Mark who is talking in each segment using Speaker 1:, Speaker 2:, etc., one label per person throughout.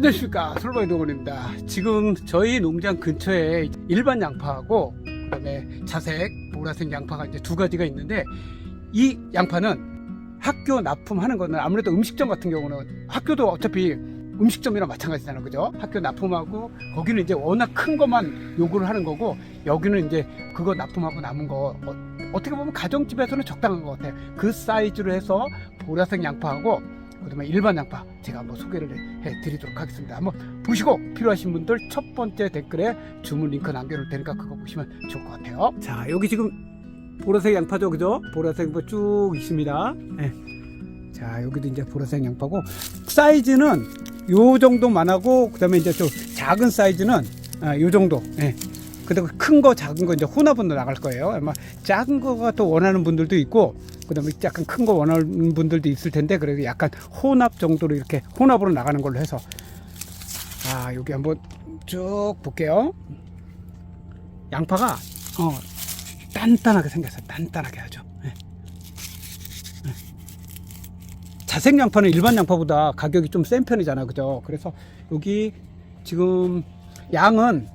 Speaker 1: 안녕하십니까. 솔바이 동원입니다. 지금 저희 농장 근처에 일반 양파하고 그 다음에 자색 보라색 양파가 이제 두 가지가 있는데 이 양파는 학교 납품하는 거는 아무래도 음식점 같은 경우는 학교도 어차피 음식점이랑 마찬가지잖아요. 그죠? 학교 납품하고 거기는 이제 워낙 큰 것만 요구를 하는 거고 여기는 이제 그거 납품하고 남은 거 어, 떻게 보면 가정집에서는 적당한 것 같아요. 그 사이즈로 해서 보라색 양파하고 그다음에 일반 양파 제가 한번 소개를 해 드리도록 하겠습니다. 한번 보시고 필요하신 분들 첫 번째 댓글에 주문 링크 남겨놓을 테니까 그거 보시면 좋을 것 같아요. 자 여기 지금 보라색 양파죠, 그죠? 보라색 양파 쭉 있습니다. 네. 자 여기도 이제 보라색 양파고 사이즈는 요 정도만 하고 그다음에 이제 좀 작은 사이즈는 아, 요 정도. 예. 그다음에 큰거 작은 거 이제 혼합으로 나갈 거예요. 아마 작은 거가 또 원하는 분들도 있고 그다음에 약간 큰 거 원하는 분들도 있을 텐데 그래도 약간 혼합 정도로 이렇게 혼합으로 나가는 걸로 해서 아 여기 한번 쭉 볼게요. 양파가 어 단단하게 생겼어요. 단단하게 하죠. 예. 예. 자색 양파는 일반 양파보다 가격이 좀 센 편이잖아, 그죠? 그래서 여기 지금 양은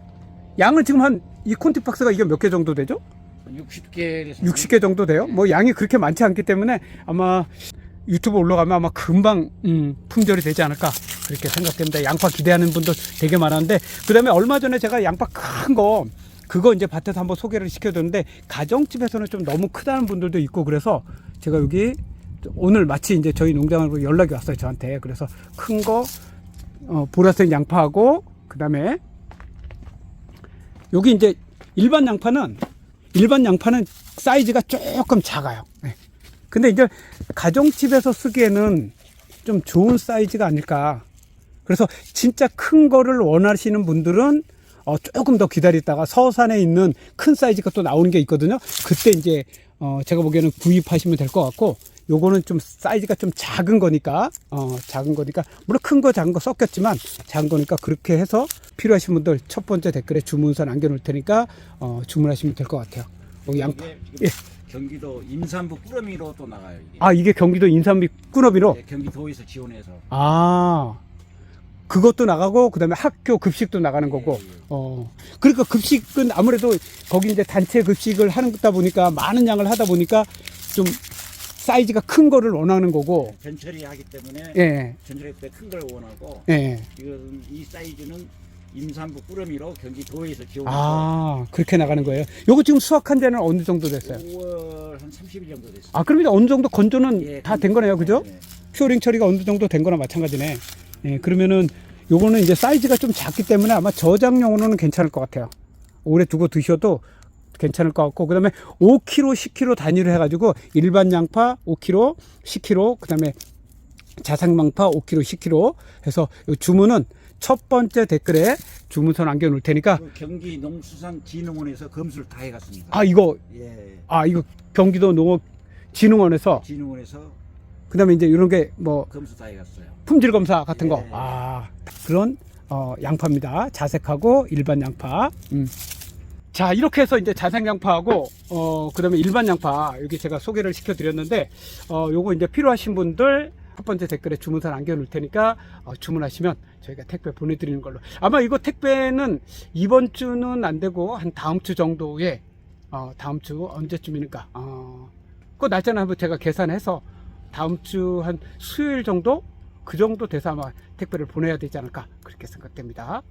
Speaker 1: 양은 지금 한 이 콘티박스가 이게 몇 개 정도 되죠?
Speaker 2: 60개
Speaker 1: 60개 정도 돼요. 뭐 양이 그렇게 많지 않기 때문에 아마 유튜브 올라가면 아마 금방 음, 품절이 되지 않을까 그렇게 생각됩니다. 양파 기대하는 분들 되게 많았는데 그다음에 얼마 전에 제가 양파 큰 거 그거 이제 밭에서 한번 소개를 시켜줬는데 가정집에서는 좀 너무 크다는 분들도 있고 그래서 제가 여기 오늘 마치 이제 저희 농장으로 연락이 왔어요 저한테 그래서 큰 거 어, 보라색 양파하고 그다음에 여기 이제 일반 양파는 일반 양파는 사이즈가 조금 작아요. 네. 근데 이제 가정집에서 쓰기에는 좀 좋은 사이즈가 아닐까. 그래서 진짜 큰 거를 원하시는 분들은 어, 조금 더 기다리다가 서산에 있는 큰 사이즈가 또 나오는 게 있거든요. 그때 이제 어, 제가 보기에는 구입하시면 될 것 같고 요거는 좀 사이즈가 좀 작은 거니까 어, 작은 거니까 물론 큰 거 작은 거 섞였지만 작은 거니까 그렇게 해서 필요하신 분들 첫 번째 댓글에 주문서 남겨놓을 테니까 어, 주문하시면 될 것 같아요. 어, 양파. 예.
Speaker 2: 경기도 임산부 꾸러미로 또 나가요 이게.
Speaker 1: 아 이게 경기도 인삼비 꾸러미로.
Speaker 2: 네, 경기도에서 지원해서.
Speaker 1: 아 그것도 나가고 그다음에 학교 급식도 나가는 거고.
Speaker 2: 예, 예.
Speaker 1: 어 그러니까 급식은 아무래도 거기 이제 단체 급식을 하다 보니까 많은 양을 하다 보니까 좀 사이즈가 큰 거를 원하는 거고.
Speaker 2: 전처리 하기 때문에
Speaker 1: 예.
Speaker 2: 전처리 때큰 걸 원하고
Speaker 1: 예.
Speaker 2: 이것은 이 사이즈는 임산부 꾸러미로 경기 도에서 지원해서
Speaker 1: 아 그렇게 나가는 거예요. 요거 지금 수확한 데는 어느 정도 됐어요?
Speaker 2: 5월 한 30일 정도 됐어요.
Speaker 1: 아 그러면 어느 정도 건조는
Speaker 2: 예,
Speaker 1: 다 된 거네요, 그죠?
Speaker 2: 네, 네.
Speaker 1: 큐어링 처리가 어느 정도 된 거나 마찬가지네. 예, 그러면은 요거는 이제 사이즈가 좀 작기 때문에 아마 저장용으로는 괜찮을 것 같아요. 오래 두고 드셔도 괜찮을 것 같고 그다음에 5kg, 10kg 단위로 해가지고 일반 양파 5kg, 10kg 그다음에 자상망파 5kg, 10kg 해서 요 주문은 첫 번째 댓글에 주문서 남겨놓을 테니까
Speaker 2: 그 경기 농수산진흥원에서 검수를 다 해갔습니다.
Speaker 1: 아 이거
Speaker 2: 예.
Speaker 1: 아 이거 경기도 농업진흥원에서
Speaker 2: 진흥원에서
Speaker 1: 그다음에 이제 이런 게 뭐
Speaker 2: 검수 다 해갔어요.
Speaker 1: 품질 검사 같은 거.
Speaker 2: 예.
Speaker 1: 아, 그런 어, 양파입니다. 자색하고 일반 양파. 음. 자, 이렇게 해서 이제 자색 양파하고 어, 그다음에 일반 양파 여기 제가 소개를 시켜 드렸는데 어, 요거 이제 필요하신 분들 첫 번째 댓글에 주문서 남겨 놓을 테니까 어, 주문하시면 저희가 택배 보내 드리는 걸로. 아마 이거 택배는 이번 주는 안 되고 한 다음 주 정도에 어, 다음 주 언제쯤이니까 어, 그 날짜는 한번 제가 계산해서 다음 주 한 수요일 정도 그 정도 돼서 아마 택배를 보내야 되지 않을까 그렇게 생각됩니다.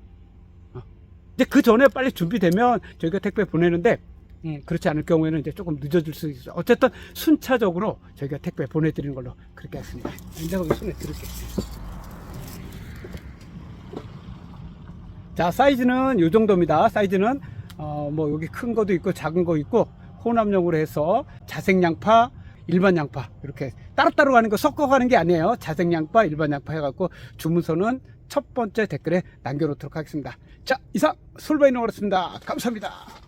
Speaker 1: 어. 이제 그 전에 빨리 준비되면 저희가 택배 보내는데 음, 그렇지 않을 경우에는 이제 조금 늦어질 수 있어요. 어쨌든 순차적으로 저희가 택배 보내드리는 걸로 그렇게 했습니다. 이제 거기 손에 들을게요. 자 사이즈는 이 정도입니다. 사이즈는 어, 뭐 여기 큰 거도 있고 작은 거 있고 혼합용으로 해서 자색 양파, 일반 양파 이렇게 따로따로 가는 거 섞어 가는 게 아니에요. 자색 양파, 일반 양파 해갖고 주문서는 첫 번째 댓글에 남겨놓도록 하겠습니다. 자 이상 솔바이너였습니다. 감사합니다.